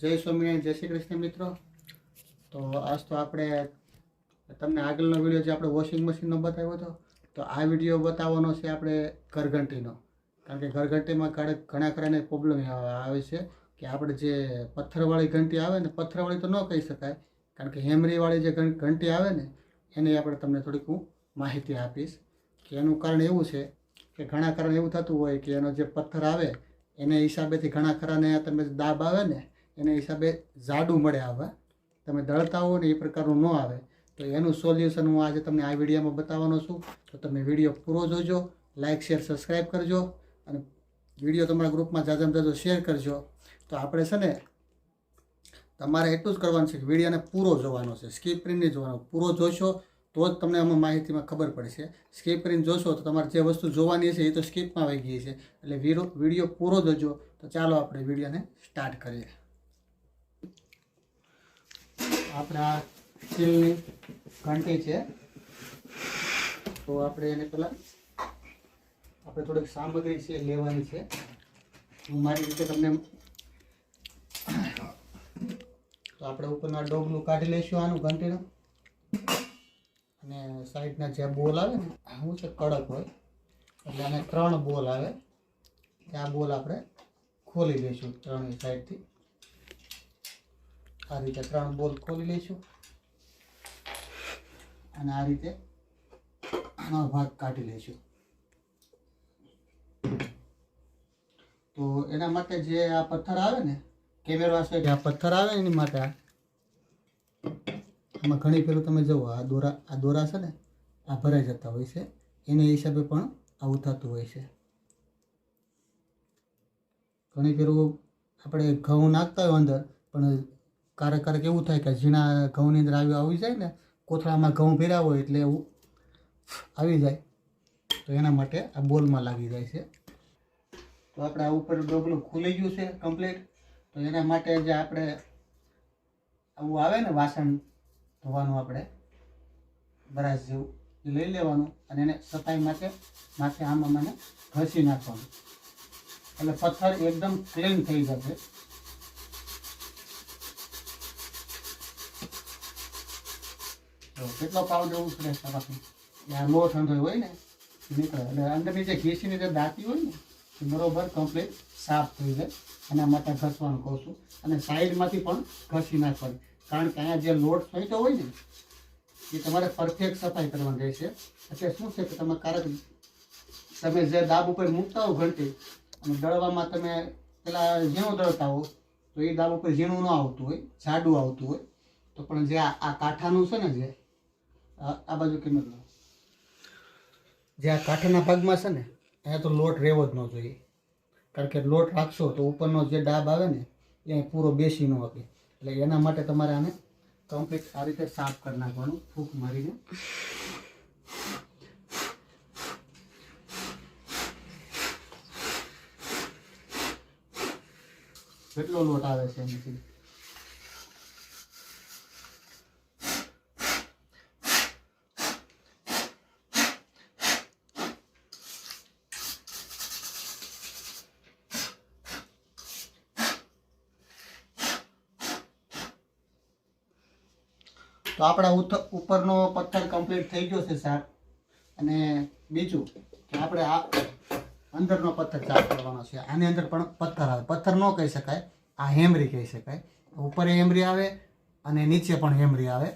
જય સ્વામિનારાયણ, જય શ્રી કૃષ્ણ મિત્રો. તો આજ તો આપણે તમને આગળનો વીડિયો જે આપણે વોશિંગ મશીનનો બતાવ્યો હતો, તો આ વીડિયો બતાવવાનો છે આપણે ઘરઘંટીનો. કારણ કે ઘરઘંટીમાં ઘણા ખરાને પ્રોબ્લેમ આવે છે કે આપણે જે પથ્થરવાળી ઘંટી આવે ને, પથ્થરવાળી તો ન કહી શકાય, કારણ કે હેમરીવાળી જે ઘંટી આવે ને, એની આપણે તમને થોડીક હું માહિતી આપીશ. કે એનું કારણ એવું છે કે ઘણા કારણ એવું થતું હોય કે એનો જે પથ્થર આવે, એને હિસાબેથી ઘણા ખરાને તમે દાબ આવે ને એને હિસાબે જાડું મળે આવે. તમે દળતા હો ને એ પ્રકારનું ન આવે. તો એનું સોલ્યુશન હું આજે તમને આ વિડીયોમાં બતાવવાનો છું. તો તમે વીડિયો પૂરો જોજો લાઇક શેર સબસ્ક્રાઈબ કરજો અને વીડિયો તમારા ગ્રુપમાં જાજામ જાજો શેર કરજો. તો આપણે છે ને, તમારે એટલું જ કરવાનું છે કે વિડીયોને પૂરો જોવાનો છે. સ્કીપ કરીને જોવાનો. પૂરો જોશો તો જ તમને આમાં માહિતીમાં ખબર પડશે. સ્કીપ કરીને જોશો તો તમારે જે વસ્તુ જોવાની છે એ તો સ્કીપમાં આવી ગઈ છે. એટલે વીડિયો પૂરો જોજો. તો ચાલો આપણે વિડીયોને સ્ટાર્ટ કરીએ. આપણે આ સ્ટીલની ઘંટી છે. તો આપણે એને પહેલાં આપણે થોડીક સામગ્રી છે લેવાની છે. હું મારી રીતે તમને તો આપણે ઉપરના ડોગનું કાઢી લઈશું આનું ઘંટીનું. અને સાઈડના જે બોલ આવે ને શું છે? કડક હોય. એટલે આને ત્રણ બોલ આવે. ત્યાં બોલ આપણે ખોલી લઈશું ત્રણેય સાઈડથી. આ રીતે ત્રણ બોલ ખોલી લઈશું. અને આ રીતે આનો ભાગ કાઢી લઈશું. તો એના માટે જે આ પથ્થર આવે ને કેમેરા સાઈડ આ પથ્થર આવે એની માટે આમાં ઘણી ફેરું તમે જુઓ, આ દોરા આ દોરા છે ને, આ ભરાઈ જતા હોય છે. એને હિસાબે પણ આવું થતું હોય છે. ઘણી ફેરું આપણે ઘઉં નાખતા હોય અંદર, પણ ક્યારેક ક્યારેક એવું થાય કે ઝીણા ઘઉંની અંદર આવી આવી જાય ને, કોથળામાં ઘઉં ભેરા હોય એટલે એવું આવી જાય. તો એના માટે આ બોલમાં લાગી જાય છે. તો આપણે આ ઉપર ડોગલું ખુલી ગયું છે કમ્પ્લીટ તો એના માટે જે આપણે આવું આવે ને વાસણ ધોવાનું આપણે, બ્રશ જેવું લઈ લેવાનું અને એને સફાઈ માટે માથે આમાં મને ઘસી નાખવાનું. એટલે પથ્થર એકદમ ક્લીન થઈ જશે. તો કેટલો પાવડર ઉતરે તમારી આ લોટ અંદર હોય ને નીકળે. એટલે અંદરની જે ઘેસીની જે દાંતી હોય ને, એ બરોબર કમ્પ્લીટ સાફ થઈ જાય. એના માટે ઘસવાનું કહું છું. અને સાઈડમાંથી પણ ઘસી નાખવાની. કારણ કે અહીંયા જે લોટ સોઈતો હોય ને, એ તમારે પરફેક્ટ સફાઈ કરવાની રહેશે. એટલે શું છે કે તમે કારક તમે જે દાબ ઉપર મૂકતા હો ઘંટી, અને દળવામાં તમે પેલા ઝીણું દળતા હો, તો એ દાબ ઉપર ઝીણું ન આવતું હોય, જાડું આવતું હોય. તો પણ જે આ કાંઠાનું છે ને જે આ બાજુ કેમ જે આ કાંઠાના ભાગમાં છે ને, અહીંયા તો લોટ રહેવો જ ન જોઈએ. કારણ કે લોટ રાખશો તો ઉપરનો જે ડાબ આવે ને, એ પૂરો બેસી ન આપે એટલે એના માટે તમારે આને કમ્પ્લીટ આ રીતે સાફ કરી નાખવાનું, ફૂંક મારીને. કેટલો લોટ આવે છે એમાંથી તો આપણા ઉપરનો પથ્થર કમ્પ્લીટ થઈ ગયો છે સાહેબ. અને બીજું કે આપણે આ અંદરનો પથ્થર સાફ કરવાનો છે. આની અંદર પણ પથ્થર આવે. પથ્થર ન કહી શકાય. આ હેમરી કહી શકાય. ઉપર હેમરી આવે અને નીચે પણ હેમરી આવે.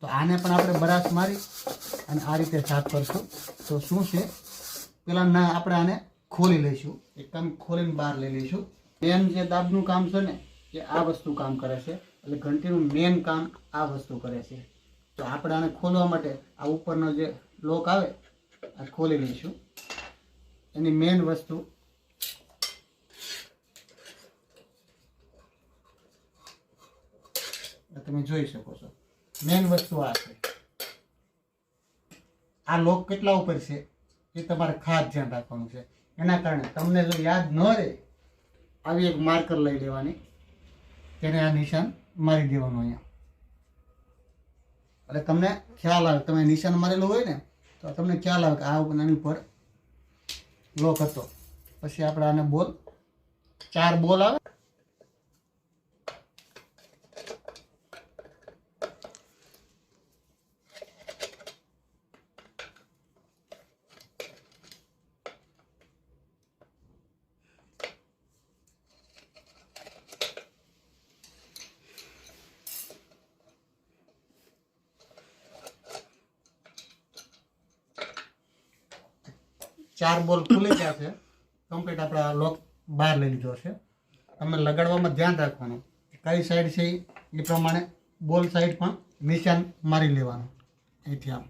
તો આને પણ આપણે બરાશ મારી અને આ રીતે સાફ કરશું. તો શું છે? પેલા ના આપણે આને ખોલી લઈશું. એકદમ ખોલીને બહાર લઈ લઈશું. એમ જે દાબનું કામ છે ને, એ આ વસ્તુ કામ કરે છે. એટલે ઘંટીનું મેન કામ આ વસ્તુ કરે છે. તો આપણે આને ખોલવા માટે આ ઉપરનો જે લોક આવે, આ ખોલી લઈશું. એની મેન વસ્તુ તમે જોઈ શકો છો. મેન વસ્તુ આ છે. આ લોક કેટલા ઉપર છે એ તમારે ખાસ ધ્યાન રાખવાનું છે. એના કારણે તમને જો યાદ ન રહે, આવી એક માર્કર લઈ લેવાની. તેને આ નિશાન મારી દેવાનું અહીંયા. એટલે તમને ખ્યાલ આવે, તમે નિશાન મારેલું હોય ને, તો તમને ખ્યાલ આવે કે આ આની ઉપર લોક હતો. પછી આપણે આને બોલ ચાર બોલ આવે. ચાર બોલ ખુલી ગયા છે. કમ્પ્લીટ આપણે આ લોક બહાર લઈ લીધો છે. તમે લગાડવામાં ધ્યાન રાખવાનું. કઈ સાઈડ છે એ પ્રમાણે બોલ સાઈડ પણ નિશાન મારી લેવાનું. અહીંથી આમ.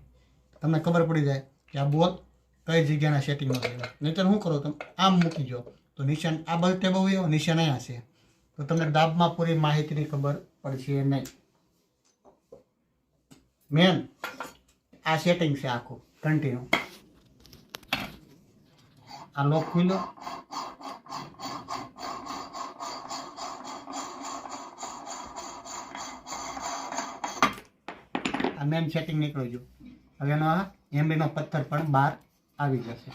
તમને ખબર પડી જાય કે આ બોલ કઈ જગ્યાના સેટિંગમાં રહેલા. નહીંતર શું કરો તમે? આમ મૂકી જો તો નિશાન આ બાજુ ટેબલ હોય, નિશાન અહીંયા છે. તો તમને દાબમાં પૂરી માહિતીની ખબર પડશે નહીં. મેન આ સેટિંગ છે આખું. કન્ટિન્યુ આ લોક ખુલ્યો આ મેન સેટિંગ નીકળ્યું ગયું હવે એનો આ એમબીનો પથ્થર પણ બહાર આવી જશે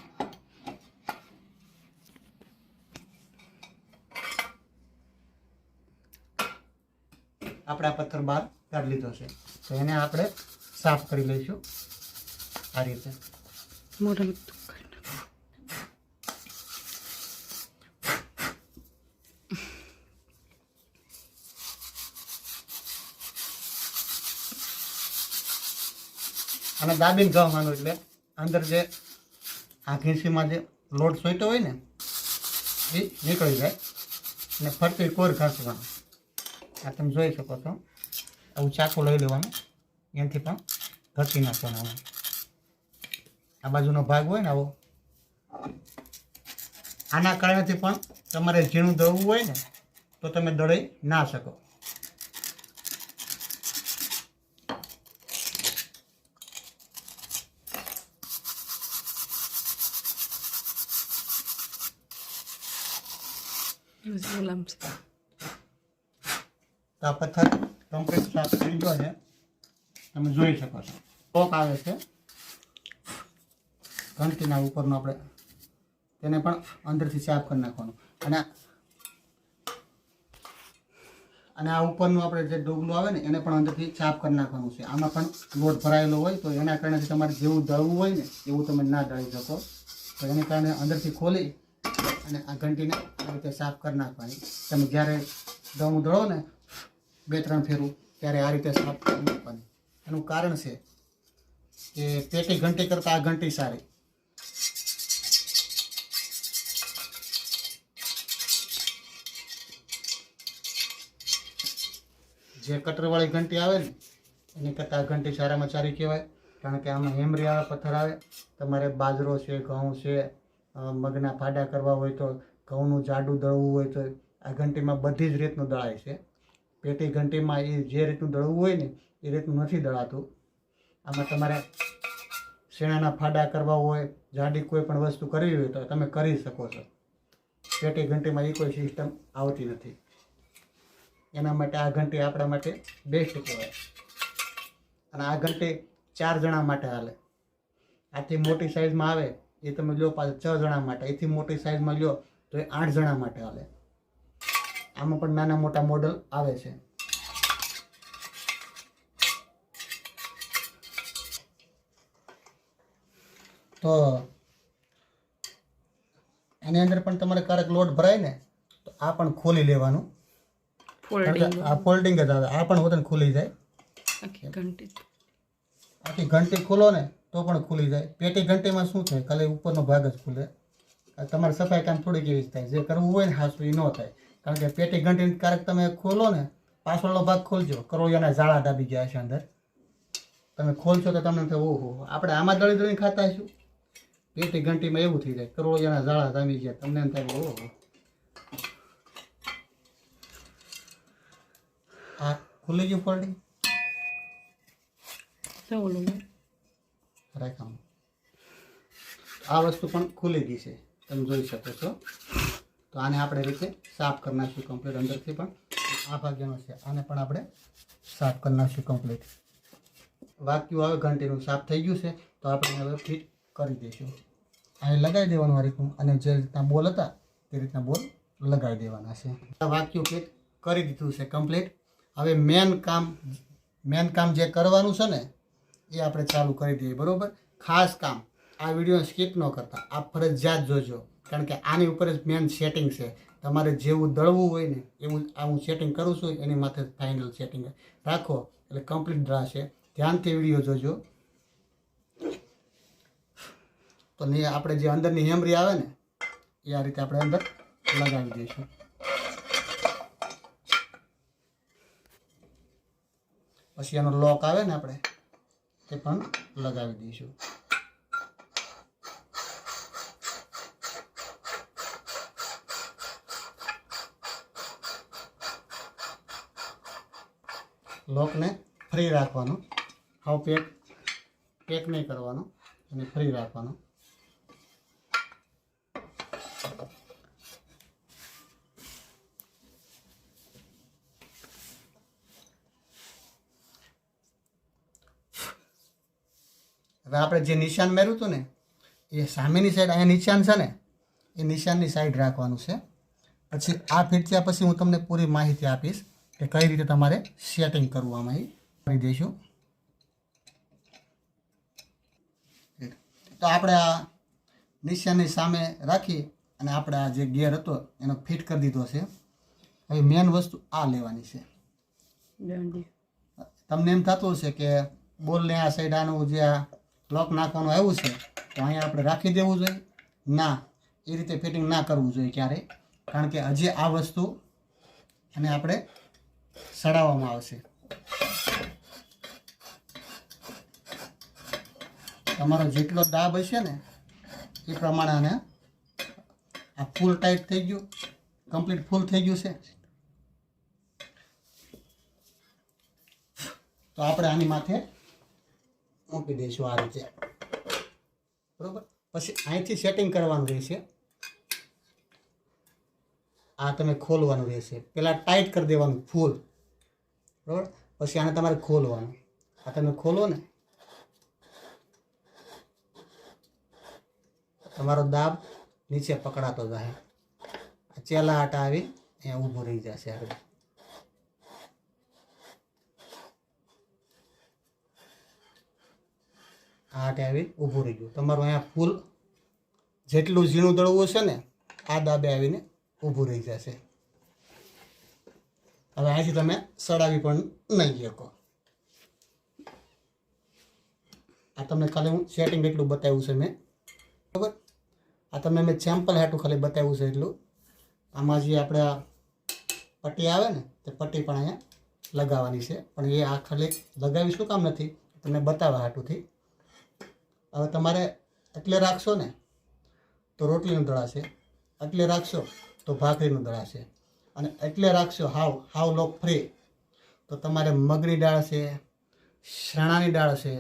આપણે આ પથ્થર બહાર કાઢી લીધો છે તો એને આપણે સાફ કરી લઈશું આ રીતે અને દાબીને જવાનું એટલે અંદર જે આ ઘીસીમાં જે લોટ સોઈતો હોય ને, એ નીકળી જાય અને ફરતી કોર ઘસવાનું. આ તમે જોઈ શકો છો. આવું ચાકુ લઈ લેવાનું. એનાથી પણ ઘસી નાખવાનું. આ બાજુનો ભાગ હોય ને આવો. આના કારણેથી પણ તમારે ઝીણું દળવું હોય ને, તો તમે દળી ના શકો. તો આ પથ્થર કમ્પ્લીટ સાફ થઈ ગયો છે. તમે જોઈ શકો છો. પોક આવે છે. ઘંટીના ઉપરનો આપણે તેને પણ અંદરથી સાફ કરી નાખવાનું. અને અને આ ઉપરનું આપણે જે ડોગલું આવે ને, એને પણ અંદરથી સાફ કરી નાખવાનું છે. આમાં પણ લોટ ભરાયેલો હોય તો એના કારણે તમારે જેવું દળવું હોય ને, એવું તમે ના દળી શકો. તો એને કારણે અંદરથી ખોલી અને આ ઘંટીને આ રીતે સાફ કરી નાખવાની. તમે જ્યારે દમ દળો ને, બે, ત્રણ ફેરું, ત્યારે આ રીતે સાફ કરી નાખવાની. એનું કારણ છે કે પેટી ઘંટી કરતાં આ ઘંટી સારી. જે કટરવાળી ઘંટી આવે ને, એની કરતાં આ ઘંટી સારામાં સારી કહેવાય. કારણ કે આમાં હેમરી આવે પથ્થર આવે. તમારે બાજરો છે, ઘઉં છે મગના ફાડા કરવા હોય તો ઘઉંનું જાડું દળવું હોય તો આ ઘંટીમાં બધી જ રીતનું દળાય છે. પેટી ઘંટીમાં એ જે રીતનું દળવું હોય ને, એ રીતનું નથી દળાતું. આમાં તમારે શેણાના ફાડા કરવા હોય, જાડી કોઈ પણ વસ્તુ કરવી હોય તો તમે કરી શકો છો. પેટી ઘંટીમાં એ કોઈ સિસ્ટમ આવતી નથી. એના માટે આ ઘંટી આપણા માટે બેસ્ટ કહેવાય. અને આ ઘંટી ચાર જણા માટે હાલે. આથી મોટી સાઈઝમાં આવે એ તમે લો પાછું છ જણા માટે. એથી મોટી સાઇઝમાં લો તો એ આઠ જણા માટે આવે આમાં પણ નાના મોટા મોડલ આવે છે. તો એની અંદર પણ તમારે ક્યારેક લોટ ભરાય ને તો આ પણ ખોલી લેવાનું. આ ફોલ્ડિંગ જ આવે. આ પણ હોતને ખુલી જાય. આખી ઘંટી ખોલો ને તો પણ ખુલી જાય. પેટી ઘંટીમાં શું થાય? ખાલી ઉપરનો ભાગ જ ખુલે. તમારે સફાઈ કામ થોડીક એવી જ થાય. જે કરવું હોય ને હાસું એ ન થાય. કારણ કે પેટી ઘંટી ક્યારેક તમે ખોલો ને, પાછળનો ભાગ ખોલજો. કરોળિયાના ઝાડા દાબી ગયા છે અંદર. તમે ખોલશો તો તમને થાય, ઓહો, આપણે આમાં દળી દળીને ખાતા છું પેટી ઘંટીમાં એવું થઈ જાય. કરોળિયાના ઝાડા દાબી ગયા. તમને એમ થાય, ઓહો. આ ખુલી ગયું ફોલ્ડિંગ રાખાનું આ વસ્તુ પણ ખુલી ગઈ છે. તમે જોઈ શકો છો. તો આને આપણે રીતે સાફ કરી નાખીશું કમ્પ્લીટ અંદરથી પણ. આ ભાગ્યનો છે. આને પણ આપણે સાફ કરી નાખીશું કમ્પ્લીટ વાક્યું આવે, ઘંટીનું સાફ થઈ ગયું છે. તો આપણે હવે ફિટ કરી દઈશું. અહીં લગાવી દેવાનું આ રીતનું. અને જે રીતના બોલ હતા, તે રીતના બોલ લગાવી દેવાના છે. વાક્યું ફિટ કરી દીધું છે કમ્પ્લીટ હવે મેન કામ મેન કામ જે કરવાનું છે ને એ આપણે ચાલુ કરી દઈએ, બરાબર? ખાસ કામ, આ વીડિયો સ્કીપ ન કરતા. આ ફરજિયાત જોજો. કારણ કે આની ઉપર જ મેન સેટિંગ છે. તમારે જેવું દળવું હોય ને, એવું આ હું સેટિંગ કરું છું, એની માથે ફાઇનલ સેટિંગ રાખો, એટલે કમ્પ્લીટ રહેશે ધ્યાનથી વીડિયો જોજો. તો ને આપણે જે અંદરની હેમરી આવે ને, એ આ રીતે આપણે અંદર લગાવી દઈશું. પછી એનો લોક આવે ને આપણે. તે પણ લગાવી દઈશું. લોકને ફ્રી રાખવાનું. હવે પેક પેક નહીં કરવાનો અને ફ્રી રાખવાનું. હવે આપણે જે નિશાન મેળવ્યું હતું ને એ સામેની સાઈડ અહીંયા નિશાન છે ને એ નિશાનની સાઈડ રાખવાનું છે. પછી આ ફિટ થયા પછી હું તમને પૂરી માહિતી આપીશ કે કઈ રીતે તમારે સેટિંગ કરવું આમાં એ કરી દઈશું. તો આપણે આ નિશાનની સામે રાખી અને આપણે આ જે ગિયર હતો એનો ફિટ કરી દીધો છે. હવે મેન વસ્તુ આ લેવાની છે. તમને એમ થતું હશે કે બોલને આ સાઈડ આનું જે આ લોક નાખવાનું આવ્યું છે તો અહીંયા આપણે રાખી દેવું જોઈએ. ના, એ રીતે ફિટિંગ ના કરવું જોઈએ ક્યારેય. કારણ કે હજી આ વસ્તુ એને આપણે સડાવવામાં આવશે. તમારો જેટલો દાબ હશે ને, એ પ્રમાણે આને આ ફૂલ ટાઈટ થઈ ગયું. કમ્પ્લીટ ફૂલ થઈ ગયું છે. તો આપણે આની માથે મૂકી દઈશું આ રીતે. બરોબર? પછી અહીંથી સેટિંગ કરવાનું રહેશે. આ તમે ખોલવાનું રહેશે. પહેલાં ટાઈટ કરી દેવાનું ફૂલ બરોબર? પછી આને તમારે ખોલવાનું. આ તમે ખોલો ને. તમારો દાબ નીચે પકડાતો જાય. ચેલા આટા આવી, અહીંયા ઊભું રહી જશે આગળ. આટે આવી ઊભું રહી ગયું. તમારું અહીંયા ફૂલ જેટલું ઝીણું દળવું હશે ને, આ દાબે આવીને ઊભું રહી જશે. હવે અહીંથી તમે સડાવી પણ નહીં શકો. આ તમને ખાલી હું સેટિંગ એટલું બતાવ્યું છે મેં. બરાબર? આ તમને મેં સેમ્પલ હાટું ખાલી બતાવ્યું છે એટલું. આમાં જે આપણે પટ્ટી આવે ને, તે પટ્ટી પણ અહીંયા લગાવવાની છે. પણ એ આ ખાલી લગાવી શું કામ નથી? તમને બતાવવા હાટુંથી હવે તમારે એટલે રાખશો ને, તો રોટલીનું દળાશે એટલે રાખશો, તો ભાખરીનું દળાશે અને એટલે રાખશો હાવ હાવ લોક ફ્રી તો તમારે મગની દાળ છે ચણાની દાળ છે.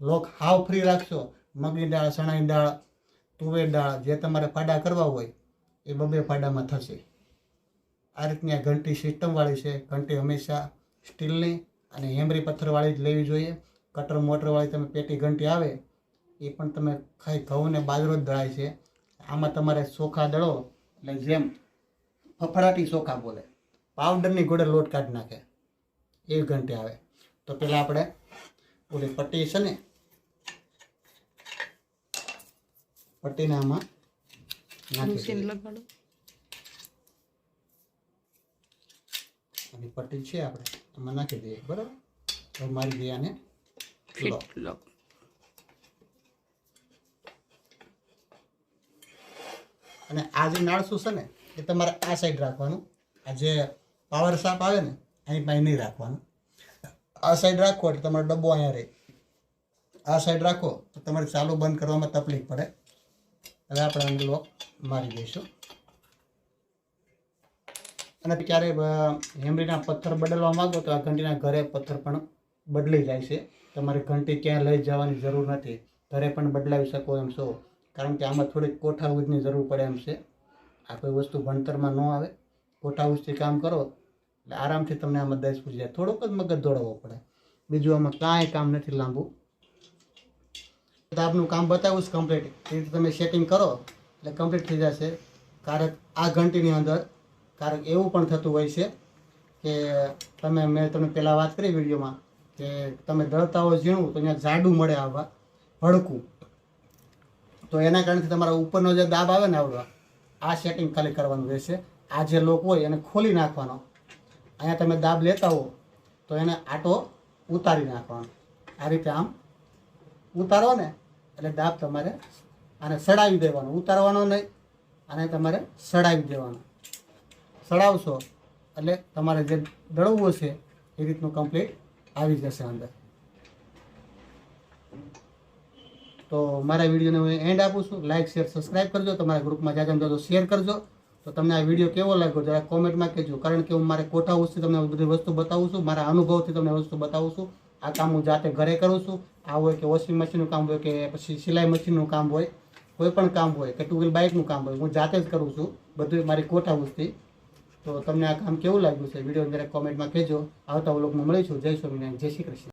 લોક હાવ ફ્રી રાખશો. મગની દાળ ચણાની દાળ, તુવેર દાળ, જે તમારે ફાડા કરવા હોય, એ બબે ફાડામાં થશે. આ રીતની આ ઘંટી સિસ્ટમવાળી છે. ઘંટી હંમેશા સ્ટીલની અને હેમરી પથ્થરવાળી જ લેવી જોઈએ. કટર મોટરવાળી તમે પેટી ઘંટી આવે એ પણ તમે ખાઈ ઘઉં ને બાજરો જ દળાય છે. આમાં તમારે ચોખા દળો એટલે જેમ ફફડાટી ચોખા બોલે પાવડરની ગોળે લોટ કાઢી નાખે. એવી ઘંટી આવે. તો પહેલાં આપણે ઓલી પટ્ટી છે ને પટ્ટીને આમાં નાખી. અને પટ્ટી છે આપણે આમાં નાખી દઈએ. બરાબર? તો મારી દઈએ આને lock. અને આ જે નાળસું છે ને, એ તમારે આ સાઈડ રાખવાનું. આ જે પાવર સાપ આવે ને, અહીં પાસે નહીં રાખવાનું. આ સાઈડ રાખો એટલે તમારો ડબ્બો અહીંયા રહે. આ સાઈડ રાખો તો તમારે ચાલુ બંધ કરવામાં તકલીફ પડે. હવે આપણે અંદર લોક મારી દઈશું અને ક્યારે હેમરીના પથ્થર બદલવા માગો તો આ ઘંટીના ઘરે પથ્થર પણ બદલી જાય છે. તમારે ઘંટી ક્યાં લઈ જવાની જરૂર નથી. ઘરે પણ બદલાવી શકો એમ છો. કારણ કે આમાં થોડીક કોઠાઉજની જરૂર પડે એમ છે. આ કોઈ વસ્તુ ભણતરમાં ન આવે. કોઠાઉજથી કામ કરો, એટલે આરામથી તમને આમાં દસ પૂછી. જાય થોડોક જ મગજ દોડાવવો પડે. બીજું આમાં કાંઈ કામ નથી લાંબુ. આપનું કામ બતાવું જ કમ્પ્લીટ એ રીતે તમે સેટિંગ કરો, એટલે કમ્પ્લીટ થઈ જશે. કારક આ ઘંટીની અંદર, કારક એવું પણ થતું હોય છે કે તમે, મેં તમને પહેલાં વાત કરી વિડીયોમાં કે તમે દળતા હોય ઝીણું તો અહીંયા જાડું મળે આવવા હળકું તો એના કારણથી તમારા ઉપરનો જે દાબ આવે ને આવડવા આ સેટિંગ ખાલી કરવાનું રહેશે. આ જે લોક હોય એને ખોલી નાખવાનો. અહીંયા તમે દાબ લેતા હો, તો એને આટો ઉતારી નાખવાનો. આ રીતે આમ ઉતારો ને, એટલે દાબ તમારે આને સડાવી દેવાનો. ઉતારવાનો નહીં અને તમારે સડાવી દેવાનો. સડાવશો, એટલે તમારે જે દળવું છે એ રીતનું કમ્પ્લીટ આવી જશે અંદર. તો મારા વિડીયોને હું એન્ડ આપું છું. લાઇક શેર સબસ્ક્રાઇબ કરજો. તમારા ગ્રુપમાં જાજમ તો શેર કરજો. તો તમને આ વીડિયો કેવો લાગ્યો? જરા કોમેન્ટમાં કહેજો. કારણ કે હું મારે કોઠા હાઉસથી તમને બધી વસ્તુ બતાવું છું. મારા અનુભવથી તમને વસ્તુ બતાવું છું. આ કામ હું જાતે ઘરે કરું છું. આ હોય કે વોશિંગ મશીનનું કામ હોય કે પછી સિલાઈ મશીનનું કામ હોય, કોઈ પણ કામ હોય કે ટુ વ્હીલ બાઇકનું કામ હોય, હું જાતે જ કરું છું બધું મારી કોઠા હાઉસથી તો તમને આ કામ કેવું લાગ્યું છે? વીડિયો જરા કોમેન્ટમાં કહેજો. આવતા વ્લોગમાં મળીશું. જય સ્વામિનારાયણ. જય શ્રી કૃષ્ણ.